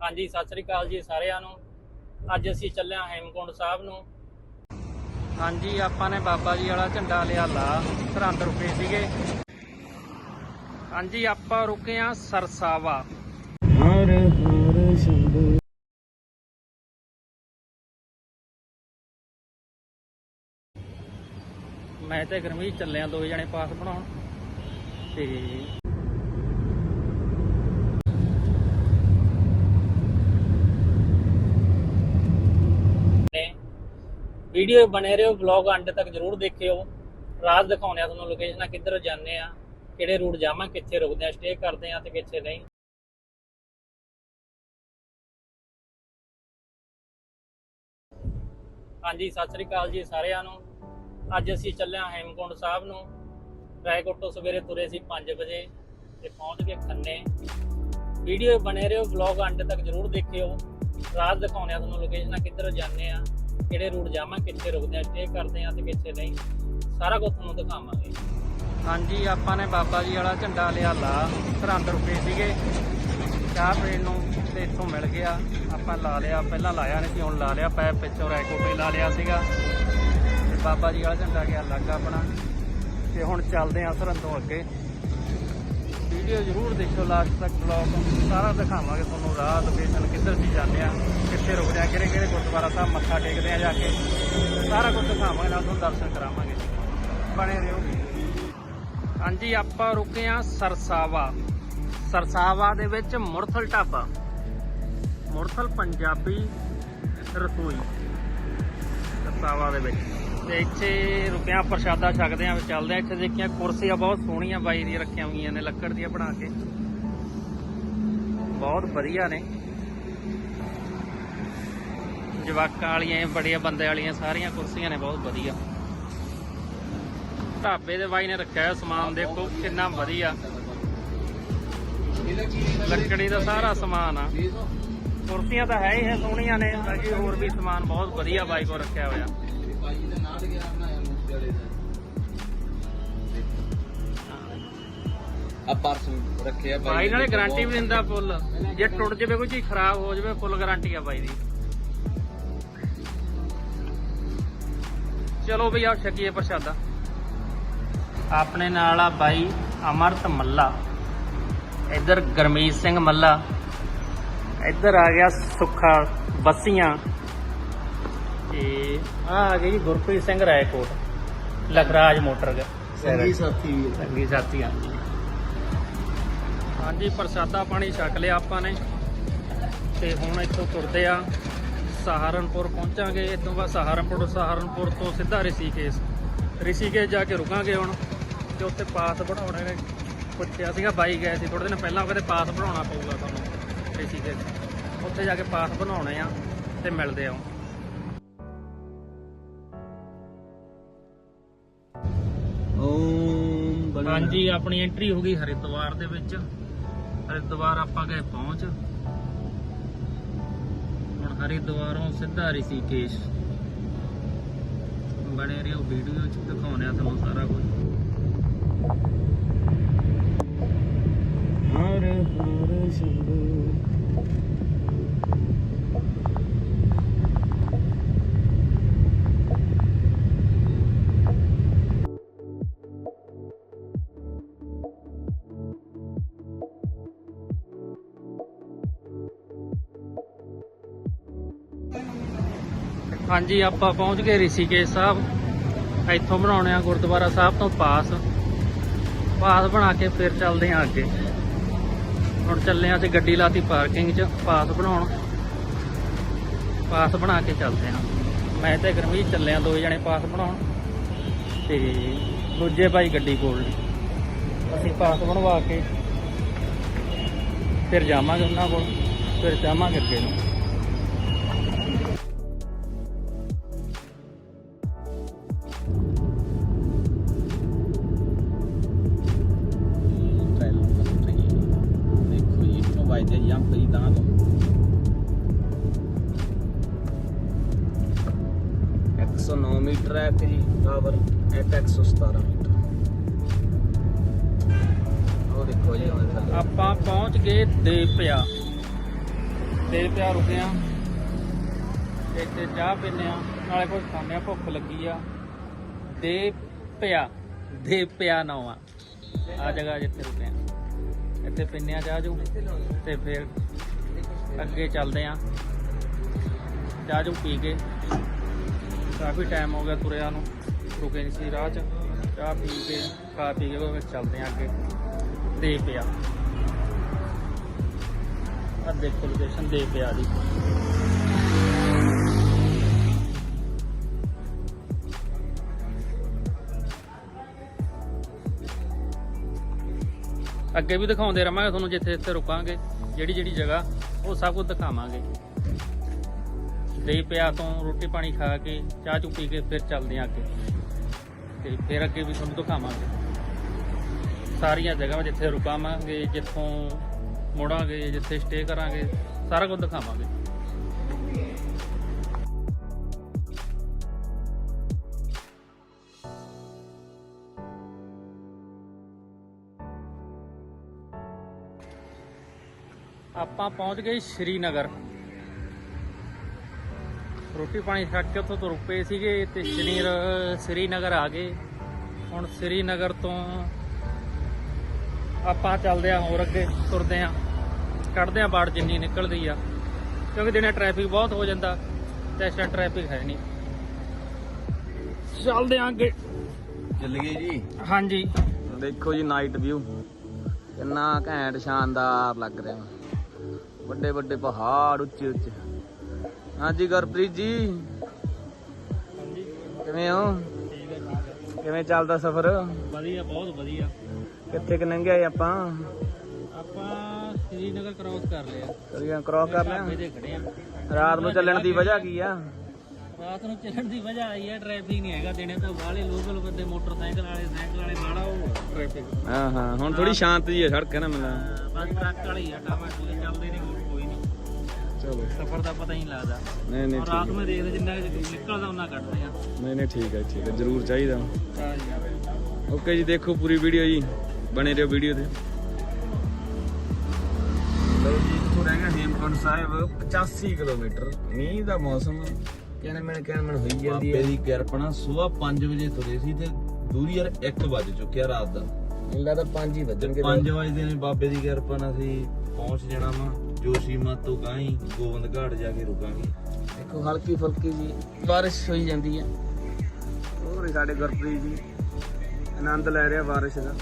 ਹਾਂਜੀ ਸਤਿ ਸ੍ਰੀ ਅਕਾਲ ਜੀ ਸਾਰਿਆਂ ਨੂੰ। ਅੱਜ ਅਸੀਂ ਚੱਲੇ ਹਾਂ ਹੇਮਕੁੰਡ ਸਾਹਿਬ ਨੂੰ। ਹਾਂਜੀ ਆਪਾਂ ਨੇ ਬਾਬਾ ਜੀ ਵਾਲਾ ਝੰਡਾ ਲਿਆ ਲਾ ਸਰਹੰਦ ਰੁਕੇ ਸੀਗੇ। ਹਾਂਜੀ ਆਪਾਂ ਰੁਕੇ ਹਾਂ ਸਰਸਾਵਾ। ਹਰ ਹਰ ਸ਼ੰਭੂ ਮੈਂ ਤੇ ਗਰਮੀ ਚੱਲੇ ਆ ਦੋ ਜਣੇ ਪਾਸ ਬਣਾਉਣ ਤੇ ਵੀਡੀਓ ਬਣੇ ਰਹੋ ਵਲੌਗ ਅੰਤ ਤੱਕ ਜਰੂਰ ਦੇਖਿਓ। ਰਾਜ ਦਿਖਾਉਣੇ ਆ ਤੁਹਾਨੂੰ ਲੋਕੇਸ਼ਨਾਂ ਕਿੱਧਰ ਜਾਂਦੇ ਆ, ਕਿਹੜੇ ਰੂਟ ਜਾਵਾਂ, ਕਿੱਥੇ ਰੁਕਦੇ ਆ ਸਟੇ ਕਰਦੇ ਆ ਤੇ ਕਿੱਥੇ ਨਹੀਂ। ਹਾਂਜੀ, ਸਤਿ ਸ੍ਰੀ ਅਕਾਲ ਜੀ ਸਾਰਿਆਂ ਨੂੰ। ਅੱਜ ਅਸੀਂ ਚੱਲਿਆ ਹਾਂ ਹੇਮਕੁੰਡ ਸਾਹਿਬ ਨੂੰ। ਰਾਏਕੋਟ ਤੋਂ ਸਵੇਰੇ ਤੁਰੇ ਸੀ 5 ਵਜੇ ਤੇ ਪਹੁੰਚ ਗਏ ਖੰਨੇ। ਵੀਡੀਓ ਬਣੇ ਰਹੋ ਵਲੌਗ ਅੰਤ ਤੱਕ ਜਰੂਰ ਦੇਖਿਓ। ਰਾਤ ਦਿਖਾਉਣੇ ਆ ਤੁਹਾਨੂੰ ਲੋਕੇਸ਼ਨਾਂ ਕਿੱਧਰ ਜਾਂਦੇ ਆ, ਕਿਹੜੇ ਰੂਟ ਜਾਵਾਂ, ਕਿੱਥੇ ਰੁਕਦੇ ਆ ਸਟੇ ਕਰਦੇ ਆ ਤੇ ਕਿੱਥੇ ਨਹੀਂ। ਸਾਰਾ ਕੁਝ ਤੁਹਾਨੂੰ ਦਿਖਾਵਾਂਗੇ। ਹਾਂਜੀ, ਆਪਾਂ ਨੇ ਬਾਬਾ ਜੀ ਵਾਲਾ ਝੰਡਾ ਲਿਆ ਲਾ ਸਰਹੰਦ ਰੁਕੇ ਸੀਗੇ। ਚਾਹ ਪੀਣ ਨੂੰ ਤੇ ਇੱਥੋਂ ਮਿਲ ਗਿਆ। ਆਪਾਂ ਲਾ ਲਿਆ, ਪਹਿਲਾਂ ਲਾਇਆ ਨਹੀਂ ਸੀ, ਹੁਣ ਲਾ ਲਿਆ ਪੈਪ ਪਿੱਛੋਂ ਰੈਕੋਟੇ ਲਾ ਲਿਆ ਸੀਗਾ। ਤੇ ਬਾਬਾ ਜੀ ਵਾਲਾ ਝੰਡਾ ਗਿਆ ਲੱਗ ਆਪਣਾ। ਤੇ ਹੁਣ ਚੱਲਦੇ ਆ ਸਰਹੰਦੋਂ ਅੱਗੇ। ਵੀਡੀਓ ਜ਼ਰੂਰ ਦੇਖਿਓ ਲਾਸਟ ਤੱਕ ਵਲੌਗ ਸਾਰਾ ਦਿਖਾਵਾਂਗੇ ਤੁਹਾਨੂੰ ਰਾਹ ਲੋਕੇਸ਼ਨ ਕਿੱਧਰ ਦੀ ਜਾਂਦੇ ਆ, ਕਿੱਥੇ ਰੁਕਦੇ ਆ ਕਿਹੜੇ ਕਿਹੜੇ ਗੁਰਦੁਆਰਾ ਸਾਹਿਬ ਮੱਥਾ ਟੇਕਦੇ ਆ ਜਾ ਕੇ। ਸਾਰਾ ਕੁਝ ਦਿਖਾਵਾਂਗੇ, ਨਾਲ ਤੁਹਾਨੂੰ ਦਰਸ਼ਨ ਕਰਾਵਾਂਗੇ। ਬਣੇ ਰਹੋ। ਹਾਂਜੀ, ਆਪਾਂ ਰੁਕੇ ਆ ਸਰਸਾਵਾ। ਸਰਸਾਵਾ ਦੇ ਵਿੱਚ ਮੁਰਥਲ ਢਾਬਾ। ਮੁਰਥਲ ਪੰਜਾਬੀ ਰਸੋਈ। ਸਰਸਾਵਾ ਦੇ ਵਿੱਚ। ਤੇ ਇੱਥੇ ਰੁਕਿਆ ਪ੍ਰਸ਼ਾਦਾ ਛਕਦੇ ਆ ਚੱਲਦੇ ਆ। ਇੱਥੇ ਦੇਖੀਆਂ ਕੁਰਸੀਆਂ ਬਹੁਤ ਸੋਹਣੀਆਂ ਬਾਈ ਦੀਆਂ ਰੱਖੀਆਂ ਹੋਈਆਂ ਨੇ, ਲੱਕੜ ਦੀਆਂ ਬਣਾ ਕੇ। ਬਹੁਤ ਵਧੀਆ ਨੇ। ਜਵਾਕਾਂ ਵਾਲੀਆਂ ਬੜੀਆਂ ਬੰਦੇ ਵਾਲੀਆਂ ਸਾਰੀਆਂ ਕੁਰਸੀਆਂ ਨੇ, ਬਹੁਤ ਵਧੀਆ। ਢਾਬੇ ਦੇ ਬਾਈ ਨੇ ਰੱਖਿਆ ਹੋਇਆ ਸਮਾਨ, ਦੇਖੋ ਕਿੰਨਾ ਵਧੀਆ। ਲੱਕੜੀ ਦਾ ਸਾਰਾ ਸਮਾਨ ਆ। ਕੁਰਸੀਆਂ ਤਾਂ ਹੈ ਹੀ ਹੈ, ਸੋਹਣੀਆਂ ਨੇ ਬਾਕੀ ਹੋਰ ਵੀ ਸਮਾਨ ਬਹੁਤ ਵਧੀਆ ਬਾਈ ਕੋਲ ਰੱਖਿਆ ਹੋਇਆ। ਆ ਪਰਸ ਰੱਖਿਆ ਬਾਈ ਨਾਲੇ ਗਾਰੰਟੀ ਵੀ ਦਿੰਦਾ ਫੁੱਲ ਜੇ ਟੁੱਟ ਜਾਵੇ ਕੋਈ ਚੀਜ਼ ਖਰਾਬ ਹੋ ਜਾਵੇ ਫੁੱਲ ਗਾਰੰਟੀ ਆ ਬਾਈ ਦੀ। ਚਲੋ ਬਈ ਆ ਛਕੀਏ ਪ੍ਰਸ਼ਾਦਾ। ਆਪਣੇ ਨਾਲ ਆ ਬਾਈ ਅਮਰਤ ਮੱਲਾ। ਇੱਧਰ ਗਰਮੀਤ ਸਿੰਘ ਮੱਲਾ। ਇੱਧਰ ਆ ਗਿਆ ਸੁੱਖਾ ਬੱਸੀਆਂ। ਤੇ ਆ ਆ ਗਈ ਗੁਰਪ੍ਰੀਤ ਸਿੰਘ ਰਾਏਕੋਟ ਲਖਰਾਜ ਮੋਟਰ ਸੰਗੀ ਸਾਥੀ ਵੀ ਸੰਗੀ ਸਾਥੀ ਆ। ਹਾਂਜੀ ਪ੍ਰਸਾਦਾ ਪਾਣੀ ਛਕ ਲਿਆ ਆਪਾਂ ਨੇ। ਤੇ ਹੁਣ ਇੱਥੋਂ ਤੁਰਦੇ ਆ। ਸਹਾਰਨਪੁਰ ਪਹੁੰਚਾਂਗੇ। ਇਦੋਂ ਬਾਅਦ ਸਹਾਰਨਪੁਰ ਸਹਾਰਨਪੁਰ ਤੋਂ ਸਿੱਧਾ ਰਿਸ਼ੀਕੇਸ਼। ਰਿਸ਼ੀਕੇਸ਼ ਜਾ ਕੇ ਰੁਕਾਂਗੇ ਹੁਣ। ਤੇ ਉੱਥੇ ਪਾਸ ਬਣਾਉਣੇ ਨੇ। ਪੁੱਛਿਆ ਸੀਗਾ ਬਾਈ ਗਏ ਸੀ ਥੋੜੇ ਦਿਨ ਪਹਿਲਾਂ ਕਹਿੰਦੇ ਪਾਸ ਬਣਾਉਣਾ ਪਊਗਾ ਤੁਹਾਨੂੰ। ਰਿਸ਼ੀਕੇਸ਼। ਉੱਥੇ ਜਾ ਕੇ ਪਾਸ ਬਣਾਉਣੇ ਆ ਤੇ ਮਿਲਦੇ ਆ ਹਾਂਜੀ, ਆਪਣੀ ਐਂਟਰੀ ਹੋ ਗਈ ਹਰਿਦੁਆਰ ਦੇ ਵਿੱਚ। ਹਰਿਦੁਆਰ ਆਪਾਂ ਗਏ ਪਹੁੰਚ। ਹੁਣ ਹਰਿਦੁਆਰੋਂ ਸਿੱਧਾ ਰਿਸ਼ੀਕੇਸ਼। ਬਣੇ ਰਹੋ ਵੀਡੀਓ ਚ ਦਿਖਾਉਣੇ ਆ ਤੁਹਾਨੂੰ ਸਾਰਾ ਕੁਝ। ਹਰ ਹਰ ਸ਼ੰਭੂ ਹਾਂਜੀ, ਆਪਾਂ ਪਹੁੰਚ ਗਏ ਰਿਸ਼ੀਕੇਸ਼ ਸਾਹਿਬ। ਇੱਥੋਂ ਬਣਾਉਣੇ ਆ ਗੁਰਦੁਆਰਾ ਸਾਹਿਬ ਤੋਂ ਪਾਸ। ਪਾਸ ਬਣਾ ਕੇ ਫਿਰ ਚੱਲਦੇ ਆ ਅੱਗੇ। ਹੁਣ ਚੱਲੇ ਆ ਅਸੀਂ ਗੱਡੀ ਲਾਤੀ ਪਾਰਕਿੰਗ 'ਚ, ਪਾਸ ਬਣਾਉਣ। ਪਾਸ ਬਣਾ ਕੇ ਚੱਲਦੇ ਆ। ਮੈਂ ਤੇ ਗਰਮੀਤ ਚੱਲੇ ਆ, ਦੋ ਜਣੇ ਪਾਸ ਬਣਾਉਣ। ਤੇ ਦੂਜੇ ਭਾਈ ਗੱਡੀ ਕੋਲ ਅਸੀਂ ਪਾਸ ਬਣਵਾ ਕੇ ਫਿਰ ਜਾਵਾਂਗੇ ਉਹਨਾਂ ਕੋਲ, ਫਿਰ ਜਾਵਾਂਗੇ ਅੱਗੇ ਨੂੰ। ਜੀ ਤਾਂ ਤੋਂ। 109 ਮੀਟਰ ਹੈ ਤੇ ਜੀ ਟਾਵਰ ਐਟ 117 ਮੀਟਰ। ਉਹ ਦੇਖੋ ਜੀ ਉਹਦੇ ਥੱਲੇ। ਆਪਾਂ ਪਹੁੰਚ ਗਏ ਦੇਪਿਆ ਦੇ ਪਿਆ ਰੁਕੇ ਆ। ਇੱਥੇ ਚਾਹ ਪੀਨੇ ਆ ਨਾਲੇ ਕੁਝ ਖਾਂਦੇ ਆ ਭੁੱਖ ਲੱਗੀ ਆ। ਦੇ ਪਿਆ ਦੇ ਪਿਆ ਨਾ ਆ। ਆ ਜਗ੍ਹਾ ਜਿੱਥੇ ਰੁਕੇ ਆ। ਇੱਥੇ ਪੀਨੇ ਆ ਚਾਹ ਜੂ ਤੇ ਫਿਰ ਅੱਗੇ ਚੱਲਦੇ ਆ। ਚਾਹ ਜੂ ਪੀ ਕੇ ਕਾਫੀ ਟਾਈਮ ਹੋ ਗਿਆ ਤੁਰਿਆ ਨੂੰ, ਰੁਕੇ ਨਹੀਂ ਸੀ ਰਾਹ 'ਚ। ਚਾਹ ਪੀ ਕੇ, ਖਾ ਪੀ ਕੇ ਫਿਰ ਚੱਲਦੇ ਆ ਅੱਗੇ। ਦੇ ਪਿਆ। ਆ ਦੇਖੋ ਲੋਕੇਸ਼ਨ ਦੇ ਪਿਆ ਦੀ ਅੱਗੇ ਵੀ ਦਿਖਾਉਂਦੇ ਰਵਾਂਗੇ ਤੁਹਾਨੂੰ ਜਿੱਥੇ ਜਿੱਥੇ ਰੁਕਾਂਗੇ, ਜਿਹੜੀ ਜਿਹੜੀ ਜਗ੍ਹਾ, ਉਹ ਸਭ ਕੁਝ ਦਿਖਾਵਾਂਗੇ। ਦੇ ਪਿਆ ਤੋਂ ਰੋਟੀ ਪਾਣੀ ਖਾ ਕੇ, ਚਾਹ ਚੁ ਪੀ ਕੇ ਫਿਰ ਚੱਲਦੇ ਹਾਂ ਅੱਗੇ। ਤੇ ਫਿਰ ਅੱਗੇ ਵੀ ਤੁਹਾਨੂੰ ਦਿਖਾਵਾਂਗੇ। ਸਾਰੀਆਂ ਜਗ੍ਹਾਵਾਂ ਜਿੱਥੇ ਰੁਕਾਵਾਂਗੇ, ਜਿੱਥੋਂ ਮੁੜਾਂਗੇ, ਜਿੱਥੇ ਸਟੇ ਕਰਾਂਗੇ, ਸਾਰਾ ਕੁਝ ਦਿਖਾਵਾਂਗੇ। ਆਪਾਂ ਪਹੁੰਚ ਗਏ ਸ਼੍ਰੀਨਗਰ। ਰੋਟੀ ਪਾਣੀ ਛੱਡ ਕੇ ਉੱਥੋਂ ਤੁਰ ਪਏ ਸੀਗੇ ਤੇ ਸ਼੍ਰੀਨਗਰ ਸ਼੍ਰੀਨਗਰ ਆ ਗਏ। ਹੁਣ ਸ਼੍ਰੀਨਗਰ ਤੋਂ ਆਪਾਂ ਚੱਲਦੇ ਆ ਹੋਰ ਅੱਗੇ ਤੁਰਦੇ ਆ ਕੱਢਦੇ ਆ ਬਾੜ ਜਿੰਨੀ ਨਿਕਲਦੀ ਆ। ਕਿਉਂਕਿ ਦਿਨੇ ਟ੍ਰੈਫਿਕ ਬਹੁਤ ਹੋ ਜਾਂਦਾ ਤੇ ਇਸ ਟ੍ਰੈਫਿਕ ਹੈ ਨਹੀਂ। ਚੱਲਦੇ ਆ ਅੱਗੇ। ਚੱਲ ਗਏ ਜੀ। ਹਾਂਜੀ। ਦੇਖੋ ਜੀ ਨਾਈਟ ਵਿਊ ਕਿੰਨਾ ਘੈਂਟ ਸ਼ਾਨਦਾਰ ਲੱਗ ਰਿਹਾ। ਵੱਡੇ ਵੱਡੇ ਪਹਾੜ ਉੱਚੇ ਉੱਚੇ। ਹਾਂਜੀ ਗੁਰਪ੍ਰੀਤ ਜੀ। ਹਾਂਜੀ। ਕਿਵੇਂ ਹੋ? ਕਿਵੇਂ ਚੱਲਦਾ ਸਫ਼ਰ? ਵਧੀਆ ਬਹੁਤ ਵਧੀਆ। ਕਿੱਥੇ ਕਿ ਲੰਘਿਆ ਆਪਾਂ? ਆਪਾਂ ਸ਼੍ਰੀਨਗਰ ਕ੍ਰਾਸ ਕਰ ਲਿਆ। ਕਰੀਆਂ ਕ੍ਰੋਸ ਕਰ ਲਿਆ? ਰਾਤ ਨੂੰ ਚੱਲਣ ਦੀ ਵਜ੍ਹਾ ਕੀ ਆ? ਰਾਤ ਨੂੰ ਚੱਲਣ ਦੀ ਵਜ੍ਹਾ ਆਈ ਹੈ ਟ੍ਰੈਫਿਕ ਨਹੀਂ ਹੈਗਾ ਦਿਨੇ ਤਾਂ ਬਾਹਲੇ ਲੋਕਲ ਬੰਦੇ ਮੋਟਰਸਾਈਕਲ ਵਾਲੇ ਸਾਈਕਲ ਵਾਲੇ ਬਾਹਲਾ ਉਹ ਟ੍ਰੈਫਿਕ ਹਾਂ ਹਾਂ। ਹੁਣ ਥੋੜੀ ਸ਼ਾਂਤ ਜੀ ਹੈ ਸੜਕ ਹੈ ਨਾ ਮੈਨੂੰ ਬਸ ਟਰੱਕ ਵਾਲੀ ਆ ਟਾਵਾ ਚੱਲਦੇ ਨਹੀਂ ਚਲੋ। ਸਫ਼ਰ ਦਾ ਪਤਾ ਹੀ ਨਹੀਂ ਲੱਗਦਾ। ਨਹੀਂ ਨਹੀਂ ਔਰ ਠੀਕ ਰਾਤ ਹੈ। ਨੂੰ ਦੇਖਦੇ ਜਿੰਨਾ ਕੁ ਨਿਕਲਦਾ ਉਹਨਾਂ ਕੱਢਦੇ ਆ। ਨਹੀਂ ਨਹੀਂ ਠੀਕ ਹੈ ਠੀਕ ਹੈ ਜ਼ਰੂਰ ਚਾਹੀਦਾ। ਓਕੇ ਜੀ ਦੇਖੋ ਪੂਰੀ ਵੀਡੀਓ ਜੀ। ਬਣੇ ਰਹੋ ਵੀਡੀਓ ਤੇ। ਲਓ ਜੀ ਇੱਥੋਂ ਰਹਿ ਗਿਆ ਹੇਮਕੁੰਟ ਸਾਹਿਬ 85 ਕਿਲੋਮੀਟਰ। ਮੀਂਹ ਦਾ ਮੌਸਮ ਕਹਿੰਦੇ ਮੈਨੂੰ ਕਹਿੰਦੇ ਮੈਨੂੰ ਹੋਈ ਜਾਂਦੀ ਬਾਬੇ ਹੈ ਦੀ ਕਿਰਪਾ ਸਵੇਰ 5 ਵਜੇ ਤੁਰੇ ਸੀ ਤੇ ਦੂਰੀ ਯਾਰ 1 ਵਜ ਚੁੱਕਿਆ ਰਾਤ ਦਾ। ਮੈਨੂੰ ਲੱਗਦਾ 5 ਹੀ ਵੱਜਣਗੇ। 5 ਵਜੇ ਨੇ ਬਾਬੇ ਦੀ ਕਿਰਪਾ ਨਾਲ ਅਸੀਂ ਪਹੁੰਚ ਜਾਣਾ ਵਾ। ਜੋਸ਼ੀ ਮਤ ਤੋਂ ਗਾਈ ਗੋਬਿੰਦ ਘਾਟ ਜਾ ਕੇ ਰੁਕਾਂਗੇ। ਦੇਖੋ, ਹਲਕੀ ਫੁਲਕੀ ਜੀ, ਬਾਰਿਸ਼ ਹੋਈ ਜਾਂਦੀ ਹੈ। ਹੋਰ ਸਾਡੇ ਗੁਰਪ੍ਰੀਤ ਜੀ, ਆਨੰਦ ਲੈ ਰਿਹਾ ਬਾਰਿਸ਼ ਦਾ।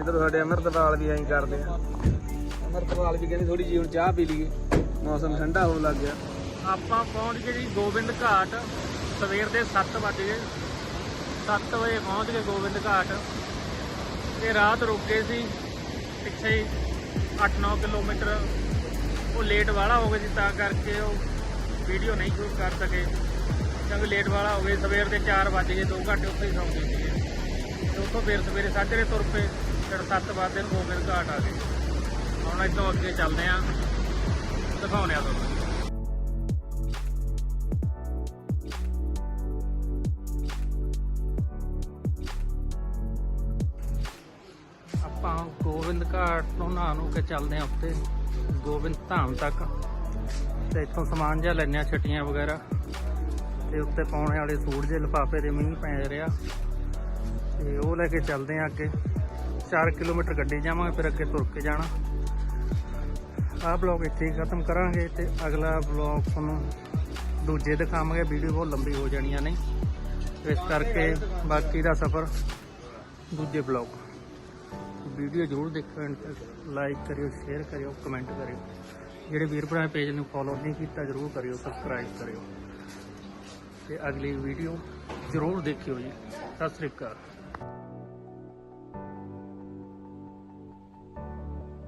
ਇਧਰ ਸਾਡੇ ਅਮਰਤਪਾਲ ਵੀ ਐਂ ਕਰਦੇ ਆ। ਅਮਰਤਪਾਲ ਵੀ ਕਹਿੰਦੇ ਥੋੜੀ ਜਿਹੀ ਹੁਣ ਚਾਹ ਪੀ ਲਈਏ। ਮੌਸਮ ਠੰਡਾ ਹੋਣ ਲੱਗ ਗਿਆ। ਆਪਾਂ ਪਹੁੰਚ ਗਏ ਜੀ ਗੋਬਿੰਦ ਘਾਟ। ਸਵੇਰ ਦੇ 7 ਵਜੇ 7 ਵਜੇ ਪਹੁੰਚ ਗਏ ਗੋਬਿੰਦ ਘਾਟ। ਤੇ ਰਾਤ ਰੁਕੇ ਸੀ ਪਿੱਛੇ ਹੀ 8-9 ਕਿਲੋਮੀਟਰ। ਉਹ ਲੇਟ ਵਾਲਾ ਹੋ ਗਿਆ ਜੀ, ਤਾਂ ਕਰਕੇ ਉਹ ਵੀਡੀਓ ਨਹੀਂ ਸ਼ੂਟ ਕਰ ਸਕੇ। ਕਿਉਂਕਿ ਲੇਟ ਵਾਲਾ ਹੋ ਗਿਆ ਸਵੇਰ ਦੇ 4 ਵਜੇ ਗਏ 2 ਘੰਟੇ ਉੱਥੇ ਹੀ ਸੌਂ ਗਏ ਸੀਗੇ। ਤੇ ਉੱਥੋਂ ਫਿਰ ਸਵੇਰੇ ਸਾਜਰੇ ਤੁਰ ਪਏ ਫਿਰ 7 ਵਜੇ ਨੂੰ ਗੋਬਿੰਦ ਘਾਟ ਆ ਗਏ। ਹੁਣ ਇੱਥੋਂ ਅੱਗੇ ਚੱਲਦੇ ਆਂ। ਦਿਖਾਉਣੇ ਆ ਤੁਹਾਨੂੰ। ਆਪਾਂ ਗੋਬਿੰਦ ਘਾਟ ਤੋਂ ਨਹਾ ਨੂੰ ਕੇ ਚੱਲਦੇ ਆ ਉੱਤੇ ਗੋਬਿੰਦ ਧਾਮ ਤੱਕ। ਤੇ ਇੱਥੋਂ ਸਮਾਨ ਜਿਹਾ ਲੈਣੇ ਆ, ਛਟੀਆਂ ਵਗੈਰਾ। ਤੇ ਉੱਤੇ ਪਾਉਣੇ ਵਾਲੇ ਸੂਟ ਜੇ ਲਿਫਾਫੇ ਦੇ ਮੀਂਹ ਪੈ ਰਿਹਾ। ਤੇ ਉਹ ਲੈ ਕੇ ਚੱਲਦੇ ਆ ਅੱਗੇ। 4 ਕਿਲੋਮੀਟਰ ਗੱਡੀ ਜਾਵਾਂਗੇ, ਫਿਰ ਅੱਗੇ ਤੁਰ ਕੇ ਜਾਣਾ। ਆਹ ਬਲੌਗ ਇੱਥੇ ਹੀ ਖਤਮ ਕਰਾਂਗੇ ਤੇ ਅਗਲਾ ਬਲੌਗ ਤੁਹਾਨੂੰ ਦੂਜੇ ਦਿਖਾਵਾਂਗੇ। ਵੀਡੀਓ ਬਹੁਤ ਲੰਬੀ ਹੋ ਜਾਣੀਆਂ ਨੇ ਇਸ ਕਰਕੇ ਬਾਕੀ ਦਾ ਸਫ਼ਰ ਦੂਜੇ ਬਲੌਗ ਵੀਡੀਓ ਜ਼ਰੂਰ ਦੇਖਿਓ ਐਂਡ ਤੱਕ ਲਾਈਕ ਕਰਿਓ ਸ਼ੇਅਰ ਕਰਿਓ ਕਮੈਂਟ ਕਰਿਓ। ਜਿਹੜੇ ਵੀਰ ਭਰਾ ਪੇਜ ਨੂੰ ਫੋਲੋ ਨਹੀਂ ਕੀਤਾ, ਜ਼ਰੂਰ ਕਰਿਓ ਸਬਸਕ੍ਰਾਈਬ ਕਰਿਓ। ਤੇ ਅਗਲੀ ਵੀਡੀਓ ਜ਼ਰੂਰ ਦੇਖਿਓ ਜੀ। ਸਤਿ ਸ੍ਰੀ ਅਕਾਲ।